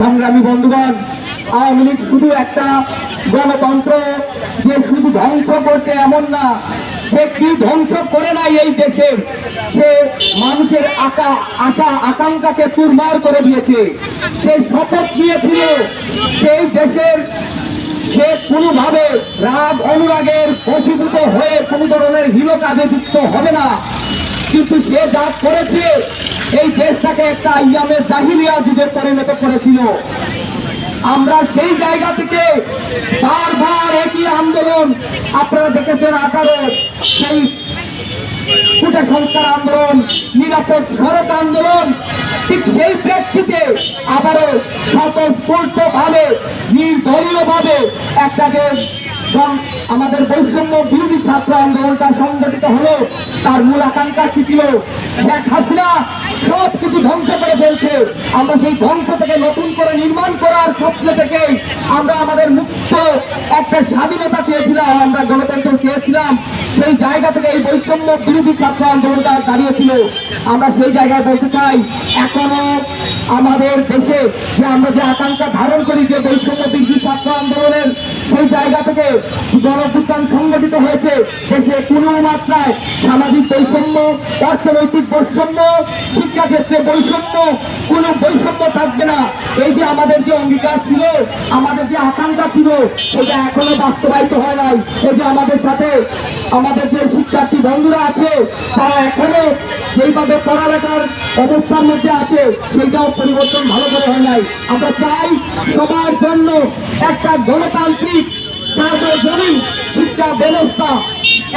সংগ্রামী বন্ধুগণ, আওয়ামী লীগ শুধু একটা গণতন্ত্র, যে শুধু ধ্বংস করছে এমন না, সে কি ধ্বংস করে নাই এই দেশের সে মানুষের আকা, আশা, আকাঙ্ক্ষাকে চুরমার করে দিয়েছে। সে শপথ নিয়েছিল, সেই দেশের সে কোনোভাবে রাগ অনুরাগের বশীভূত হয়ে কোনো ধরনের হীন কাজে যুক্ত হবে না। কিন্তু সে যা করেছে এই দেশটাকে একটা ইয়ামে জাহিলিয়া যুগে পরিণত করেছিল আমরা সেই জায়গা থেকে বারবার একই আন্দোলন, আপনারা দেখেছেন আঠারো সেই কুটা সংস্কার আন্দোলন, নিরাপদ সড়ক আন্দোলন, ঠিক সেই প্রেক্ষিতে আবারও স্বতঃস্ফূর্ত ভাবে নির্দলীয় ভাবে একটা আমাদের বৈষম্য বিরোধী ছাত্র আন্দোলনটা সংগঠিত হলো, তার মূল আকাঙ্ক্ষা ছিল। শেখ হাসিনা সব কিছু ধ্বংস করে ফেলছে। আমরা সেই ধ্বংস থেকে নতুন করে নির্মাণ করার স্বপ্ন থেকে আমরা আমাদের মুক্ত একটা স্বাধীনতা চেয়েছিলাম, আমরা গণতন্ত্র চেয়েছিলাম। সেই জায়গা থেকে এই বৈষম্য বিরোধী ছাত্র আন্দোলনটা দাঁড়িয়েছিল। আমরা সেই জায়গায় বলতে চাই, এখনও আমাদের দেশে যে আমরা যে আকাঙ্ক্ষা ধারণ করি যে বৈষম্য বিরোধী ছাত্র আন্দোলনের সেই জায়গা থেকে গণপুত্থান সংগঠিত হয়েছে। দেশে কোনো মাত্রায় সামাজিক বৈষম্য, অর্থনৈতিক বৈষম্য, শিক্ষাক্ষেত্রে বৈষম্য, কোনো বৈষম্য থাকবে না। এই যে আমাদের যে অঙ্গীকার ছিল, আমাদের যে আকাঙ্ক্ষা ছিল সেটা এখনও বাস্তবায়িত হয় নাই। এই যে আমাদের সাথে আমাদের যে শিক্ষার্থী বন্ধুরা আছে, তারা এখনও সেইভাবে পড়ালেখার অবস্থার মধ্যে আছে, সেইটাও পরিবর্তন ভালো করে হয় নাই। আমরা চাই সবার জন্য একটা গণতান্ত্রিক সার্বজনীন শিক্ষা ব্যবস্থা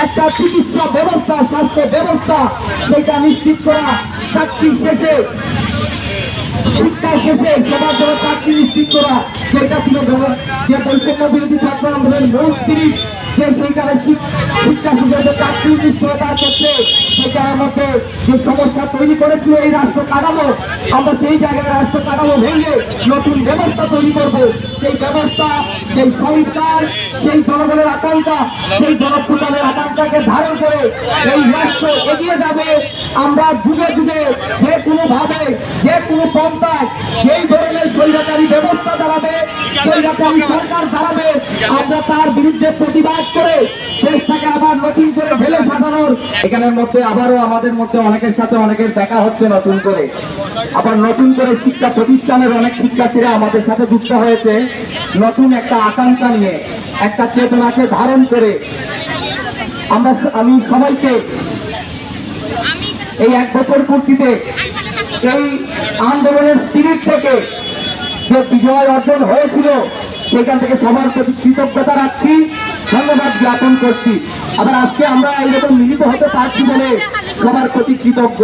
একটা চিকিৎসা ব্যবস্থা স্বাস্থ্য ব্যবস্থা সেটা নিশ্চিত করা চাকরি শেষে শিক্ষা শেষে সবার জন্য চাকরি নিশ্চিত করা সেটা ছিল যে বৈষম্য বিরোধী ছাত্র আন্দোলনের মূল যে সেইখানে শিক্ষা শেষে চাকরি নিশ্চয়তার ক্ষেত্রে সেটার মধ্যে যে সমস্যা তৈরি করেছিল এই রাষ্ট্র কাঠামো, আমরা সেই জায়গায় রাষ্ট্র কাঠামো ভেঙে নতুন ব্যবস্থা তৈরি করব। সেই ব্যবস্থা, সেই সংস্কার, সেই জনগণের আকাঙ্ক্ষা, সেই জনপ্রদানের আকাঙ্ক্ষাকে ধারণ করে এই রাষ্ট্র এগিয়ে যাবে। আমরা যুগে যুগে যে কোনো ভাবে যে কোনো যেই ধরনের ব্যবস্থা তার বিরুদ্ধে প্রতিবাদ করে আবার নতুন করে এখানের মধ্যে আমাদের মধ্যে অনেকের সাথে অনেকের দেখা হচ্ছে নতুন করে। আবার নতুন করে শিক্ষা প্রতিষ্ঠানের অনেক শিক্ষার্থীরা আমাদের সাথে যুক্ত হয়েছে। নতুন একটা আকাঙ্ক্ষা নিয়ে, একটা চেতনাকে ধারণ করে আমরা আমি সবাইকে এই এক বছর পূর্তিতে এই আন্দোলনের স্পিরিট থেকে যে বিজয় অর্জন হয়েছিল সেখান থেকে সবার প্রতি কৃতজ্ঞতা রাখছি, ধন্যবাদ জ্ঞাপন করছি। আবার আজকে আমরা এইরকম মিলিত হতে পারছি বলে সবার প্রতি কৃতজ্ঞ।